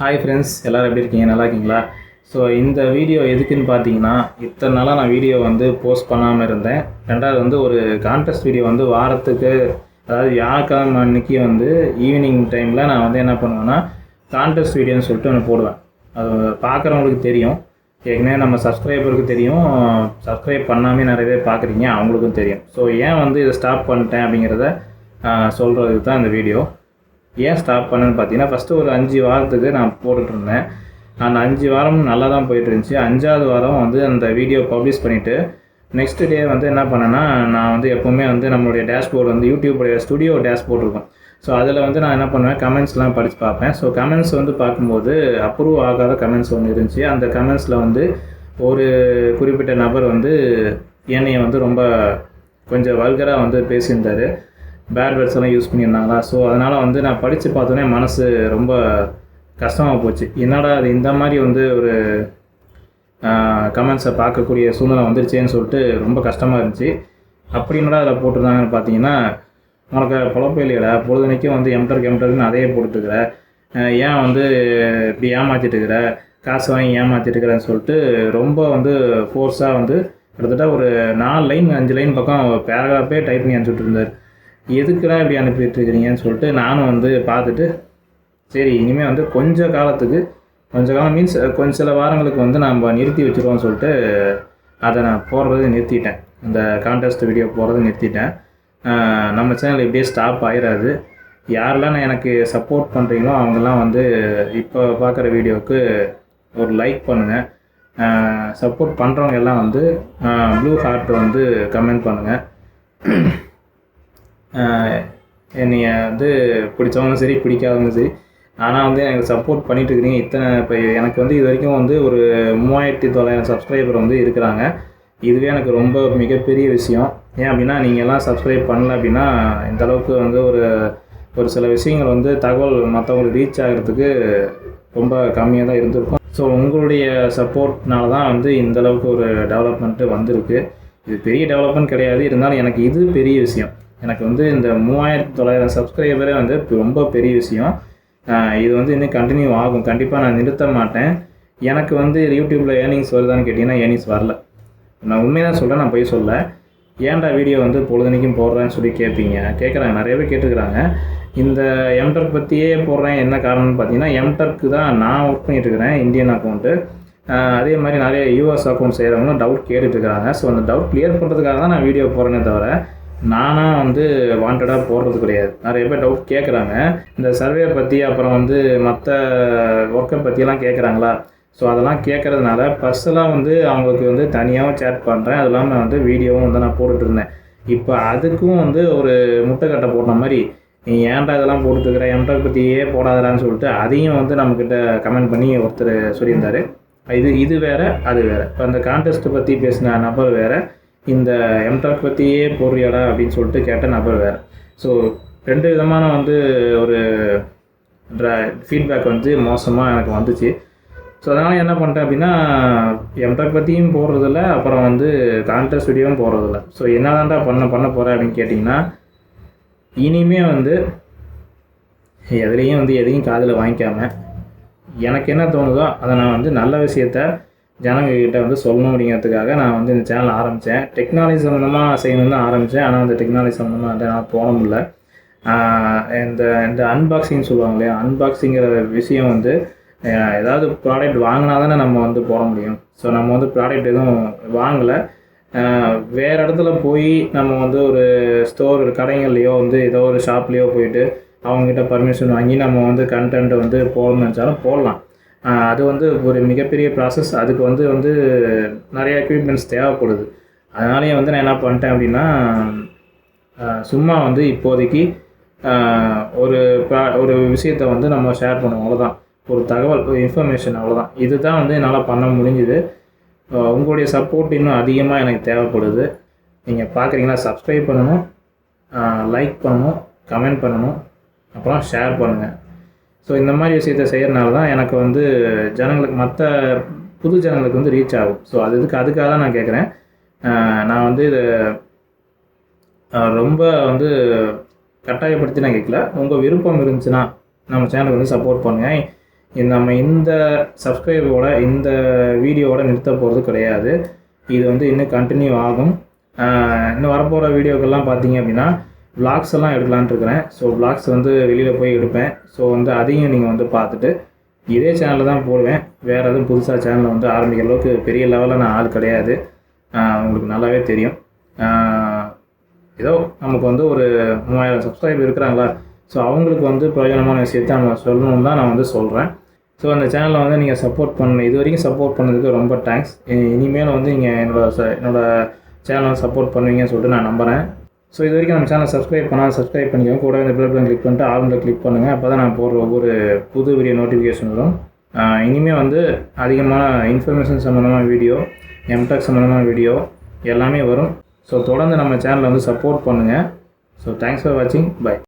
Hi friends எல்லோரும் எப்படி இருக்கீங்க? நல்லா இருக்கீங்களா? ஸோ இந்த வீடியோ எதுக்குன்னு பார்த்தீங்கன்னா இத்தனை நாளாக நான் வீடியோ வந்து போஸ்ட் பண்ணாமல் இருந்தேன். ரெண்டாவது வந்து ஒரு கான்டெஸ்ட் வீடியோ வந்து வாரத்துக்கு அதாவது வியாழக்கிழமை அன்னைக்கு வந்து ஈவினிங் டைமில் நான் வந்து என்ன பண்ணுவேன்னா கான்டெஸ்ட் வீடியோன்னு சொல்லிட்டு ஒன்று போடுவேன். அது பார்க்குறவங்களுக்கு தெரியும். ஏற்கனவே நம்ம சப்ஸ்கிரைபருக்கு தெரியும். சப்ஸ்கிரைப் பண்ணாமே நிறைய பேர் பார்க்குறீங்க அவங்களுக்கும் தெரியும். ஸோ ஏன் வந்து இதை ஸ்டாப் பண்ணிட்டேன் அப்படிங்கிறத சொல்கிறதுக்கு தான் இந்த வீடியோ ஏன் ஸ்டாப் பண்ணேன்னு பார்த்தீங்கன்னா ஃபஸ்ட்டு ஒரு அஞ்சு வாரத்துக்கு நான் போட்டுட்ருந்தேன் அந்த அஞ்சு வாரம் நல்லா தான் போயிட்டு இருந்துச்சு அஞ்சாவது வாரம் வந்து அந்த வீடியோ பப்ளிஷ் பண்ணிவிட்டு நெக்ஸ்ட் டே வந்து என்ன பண்ணேன்னா நான் வந்து எப்போவுமே வந்து நம்மளுடைய டேஷ்போர்டு வந்து யூடியூபுடைய ஸ்டுடியோ டேஷ்போர்ட் இருக்கும். ஸோ அதில் வந்து நான் என்ன பண்ணுவேன் கமெண்ட்ஸ்லாம் படித்து பார்ப்பேன். ஸோ கமெண்ட்ஸ் வந்து பார்க்கும்போது அப்ரூவ் ஆகாத கமெண்ட்ஸ் ஒன்று இருந்துச்சு. அந்த கமெண்ட்ஸில் வந்து ஒரு குறிப்பிட்ட நபர் வந்து என்னையை வந்து ரொம்ப கொஞ்சம் வல்கராக வந்து பேசியிருந்தார். பேட் வேர்ட்ஸ் எல்லாம் யூஸ் பண்ணியிருந்தாங்களா? ஸோ அதனால் வந்து நான் படித்து பார்த்தோன்னே மனசு ரொம்ப கஷ்டமாக போச்சு. என்னடா அது இந்த மாதிரி வந்து ஒரு கமெண்ட்ஸை பார்க்கக்கூடிய சூழ்நிலை வந்துருச்சேன்னு சொல்லிட்டு ரொம்ப கஷ்டமாக இருந்துச்சு. அப்படி என்னடா அதில் போட்டிருந்தாங்கன்னு பார்த்தீங்கன்னா உனக்கு பொழப்பே இல்லையடா. பொழுதுனைக்கும் வந்து எம்டர் கெம்டர்னு அதையே போட்டுருக்குற ஏன் வந்து இப்படி ஏமாற்றிட்டு இருக்கிற காசு வாங்கி ஏமாற்றிட்டு இருக்கிறேன்னு சொல்லிட்டு ரொம்ப வந்து ஃபோர்ஸாக வந்து கிட்டத்தட்ட ஒரு நாலு லைன் அஞ்சு லைன் பக்கம் பேராகிராஃபே டைப் பண்ணி அனுப்பிச்சுட்டு இருந்தார். எதுக்குடா இப்படி அனுப்பிட்டுருக்கிறீங்கன்னு சொல்லிட்டு நானும் வந்து பார்த்துட்டு சரி இனிமேல் வந்து கொஞ்ச காலத்துக்கு கொஞ்ச காலம் மீன்ஸ் கொஞ்சம் சில வாரங்களுக்கு வந்து நம்ம நிறுத்தி வச்சுருவோம்னு சொல்லிட்டு அதை நான் போடுறது நிறுத்திட்டேன். அந்த கான்டெஸ்ட் வீடியோ போடுறது நிறுத்திட்டேன். நம்ம சேனல் இப்படியே ஸ்டாப் ஆயிடாது யாரெல்லாம் நான் எனக்கு சப்போர்ட் பண்ணுறீங்களோ அவங்கெல்லாம் வந்து இப்போ பார்க்குற வீடியோவுக்கு ஒரு லைக் பண்ணுங்கள் சப்போர்ட் பண்ணுறவங்க எல்லாம் வந்து ப்ளூ ஹார்ட் வந்து கமெண்ட் பண்ணுங்கள் என்னைய வந்து பிடிச்சவங்களும் சரி பிடிக்காதவங்களும் சரி. ஆனால் வந்து எனக்கு சப்போர்ட் பண்ணிகிட்டு இருக்கிறீங்க இத்தனை இப்போ எனக்கு வந்து இது வரைக்கும் வந்து ஒரு மூவாயிரத்தி தொள்ளாயிரம் சப்ஸ்கிரைபர் வந்து இருக்கிறாங்க. இதுவே எனக்கு ரொம்ப மிகப்பெரிய விஷயம். ஏன் அப்படின்னா நீங்கள் எல்லாம் சப்ஸ்கிரைப் பண்ணல அப்படின்னா இந்த அளவுக்கு வந்து ஒரு ஒரு சில விஷயங்கள் வந்து தகவல் மற்றவங்களுக்கு ரீச் ஆகிறதுக்கு ரொம்ப கம்மியாக தான் இருந்திருக்கும். ஸோ உங்களுடைய சப்போர்ட்னால தான் வந்து இந்த அளவுக்கு ஒரு டெவலப்மெண்ட்டு வந்திருக்கு. இது பெரிய டெவலப்மெண்ட் கிடையாது. இருந்தாலும் எனக்கு இது பெரிய விஷயம். எனக்கு வந்து இந்த மூவாயிரத்தி தொள்ளாயிரம் சப்ஸ்கிரைபரே வந்து ரொம்ப பெரிய விஷயம். இது வந்து இன்னும் கண்டினியூ ஆகும். கண்டிப்பாக நான் நிறுத்த மாட்டேன். எனக்கு வந்து யூடியூப்பில் ஏர்னிங்ஸ் வருதான்னு கேட்டிங்கன்னா ஏர்னிங்ஸ் வரல. நான் உண்மையாக தான் சொல்கிறேன் நான் போய் சொல்ல. ஏன்டா வீடியோ வந்து பொழுதுனைக்கும் போடுறேன்னு சொல்லி கேட்பீங்க கேட்குறாங்க நிறைய பேர் கேட்டுக்கிறாங்க. இந்த எம்டர்க் பற்றியே போடுறேன் என்ன காரணம்னு பார்த்தீங்கன்னா எம்டர்க்கு தான் நான் ஒர்க் பண்ணிட்டுருக்கிறேன் இந்தியன் அக்கௌண்ட்டு அதே மாதிரி நிறைய யூஎஸ் அக்கௌண்ட் செய்கிறவங்களும் டவுட் கேட்டுட்ருக்காங்க ஸோ அந்த டவுட் கிளியர் பண்ணுறதுக்காக தான் நான் வீடியோ போடுறேனே தவிர நானாக வந்து வாண்டடாக போடுறது கிடையாது. நிறைய பேர் டவுட் கேட்குறாங்க இந்த சர்வே பற்றி அப்புறம் வந்து மற்ற ஒர்க்கை பற்றியெல்லாம் கேட்குறாங்களா ஸோ அதெல்லாம் கேட்குறதுனால பர்சனலாக வந்து அவங்களுக்கு வந்து தனியாகவும் சேட் பண்ணுறேன் அது இல்லாமல் வந்து வீடியோவும் வந்து நான் போட்டுட்ருந்தேன் இப்போ அதுக்கும் வந்து ஒரு முட்டைக்கட்டை போட்ட மாதிரி நீ ஏன்டா இதெல்லாம் போட்டுருக்குற என்கிட்ட பற்றியே போடாதடான்னு சொல்லிட்டு அதையும் வந்து நம்மக்கிட்ட கமெண்ட் பண்ணி ஒருத்தர் சொல்லியிருந்தாரு. இது இது வேறு அது வேறு. இப்போ அந்த கான்டெஸ்ட்டை பற்றி பேசின நபர் வேறு. இந்த எம்டாக் பற்றியே போடுறியாடா அப்படின்னு சொல்லிட்டு கேட்ட நபர் வேற. ஸோ ரெண்டு விதமான வந்து ஒரு ஃபீட்பேக் வந்து மோசமாக எனக்கு வந்துச்சு. ஸோ அதனால் என்ன பண்ணிட்டேன் அப்படின்னா எம்டாக் பற்றியும் போடுறதில்ல அப்புறம் வந்து கான்டெஸ்ட் வீடியோவும் போடுறதில்ல ஸோ என்னதான்டா பண்ண பண்ண போகிறேன் அப்படின்னு கேட்டிங்கன்னா இனிமே வந்து எதுலேயும் வந்து எதையும் காதில் வாங்கிக்காமல் எனக்கு என்ன தோணுதோ அதை நான் வந்து நல்ல விஷயத்த ஜனங்கக்கிட்ட வந்து சொல்லணும் அப்படிங்கிறதுக்காக நான் வந்து இந்த சேனல் ஆரம்பித்தேன் டெக்னாலஜி சம்மந்தமாக செய்யணும்னு தான் ஆரம்பித்தேன் ஆனால் அந்த டெக்னாலஜி சம்மந்தமாக வந்து நான் போன முடியல. இந்த இந்த அன்பாக்சிங் சொல்லுவாங்க இல்லையா? அன்பாக்சிங்கிற விஷயம் வந்து ஏதாவது ப்ராடக்ட் வாங்கினா தானே நம்ம வந்து போட முடியும். ஸோ நம்ம வந்து ப்ராடக்ட் எதுவும் வாங்கலை. வேறு இடத்துல போய் நம்ம வந்து ஒரு ஸ்டோர் கடைகள்லையோ வந்து ஏதோ ஒரு ஷாப்லேயோ போயிட்டு அவங்ககிட்ட பர்மிஷன் வாங்கி நம்ம வந்து கண்டென்ட் வந்து போடணும்னு நினச்சாலும் போடலாம். அது வந்து ஒரு மிகப்பெரிய ப்ராசஸ் அதுக்கு வந்து வந்து நிறைய எக்யூப்மெண்ட்ஸ் தேவைப்படுது. அதனாலேயே வந்து நான் என்ன பண்ணிட்டேன் அப்படின்னா சும்மா வந்து இப்போதைக்கு ஒரு ஒரு விஷயத்தை வந்து நம்ம ஷேர் பண்ணுவோம். அவ்வளோதான் ஒரு தகவல் ஒரு இன்ஃபர்மேஷன் அவ்வளோதான் இதுதான் வந்து என்னால் பண்ண முடிஞ்சுது. உங்களுடைய சப்போர்ட் இன்னும் அதிகமாக எனக்கு தேவைப்படுது. நீங்கள் பார்க்குறீங்களா சப்ஸ்கிரைப் பண்ணணும். லைக் பண்ணணும் கமெண்ட் பண்ணணும். அப்புறம் ஷேர் பண்ணுங்கள் ஸோ இந்த மாதிரி விஷயத்த செய்கிறனால தான் எனக்கு வந்து ஜனங்களுக்கு மற்ற புது ஜனங்களுக்கு வந்து ரீச் ஆகும். ஸோ அது இதுக்கு அதுக்காக தான் நான் கேட்குறேன் நான் வந்து இதை ரொம்ப வந்து கட்டாயப்படுத்தி நான் கேட்கல உங்கள் விருப்பம் இருந்துச்சுன்னா நம்ம சேனலுக்கு வந்து சப்போர்ட் பண்ணுங்கள் இது நம்ம இந்த சப்ஸ்கிரைபோட இந்த வீடியோவோட நிறுத்த போகிறது கிடையாது. இது வந்து இன்னும் கண்டினியூ ஆகும். இன்னும் வரப்போகிற வீடியோக்கெல்லாம் பார்த்தீங்க அப்படின்னா விளாக்ஸ் எல்லாம் எடுக்கலான்ட்டு இருக்கிறேன். ஸோ விளாக்ஸ் வந்து வெளியில் போய் எடுப்பேன். ஸோ வந்து அதையும் நீங்கள் வந்து பார்த்துட்டு இதே சேனலில் தான் போடுவேன். வேறு எதுவும் புதுசாக சேனலை வந்து ஆரம்பிக்கிற அளவுக்கு பெரிய லெவலில் நான் ஆள் கிடையாது. உங்களுக்கு நல்லாவே தெரியும். ஏதோ நமக்கு வந்து ஒரு மூவாயிரம் சப்ஸ்கிரைபர் இருக்கிறாங்களா? ஸோ அவங்களுக்கு வந்து பிரயோஜனமான விஷயத்தை நம்ம சொல்லணும்னு தான் நான் வந்து சொல்கிறேன் ஸோ அந்த சேனலை வந்து நீங்கள் சப்போர்ட் பண்ண இது வரைக்கும் சப்போர்ட் பண்ணதுக்கு ரொம்ப தேங்க்ஸ் இனிமேல் வந்து நீங்கள் என்னோட ச- என்னோட சேனலை சப்போர்ட் பண்ணுவீங்கன்னு சொல்லிட்டு நான் நம்புகிறேன் ஸோ இது வரைக்கும் நம்ம சேனலை சப்ஸ்கிரைப் பண்ணால் சப்ஸ்கிரைப் பண்ணிக்கோங்க. கூட இந்த பெல் பட்டன் கிளிக் பண்ணிட்டு ஆல்ல கிளிக் பண்ணுங்கள் அப்போ தான் நான் போடுற ஒவ்வொரு புது வீடியோ நோட்டிஃபிகேஷன் வரும். இனிமேல் வந்து அதிகமான இன்ஃபர்மேஷன் சம்மந்தமான வீடியோ எம்டெக் சம்மந்தமான வீடியோ எல்லாமே வரும். ஸோ தொடர்ந்து நம்ம சேனலை வந்து சப்போர்ட் பண்ணுங்கள் ஸோ தேங்க்ஸ் ஃபார் வாட்சிங் பை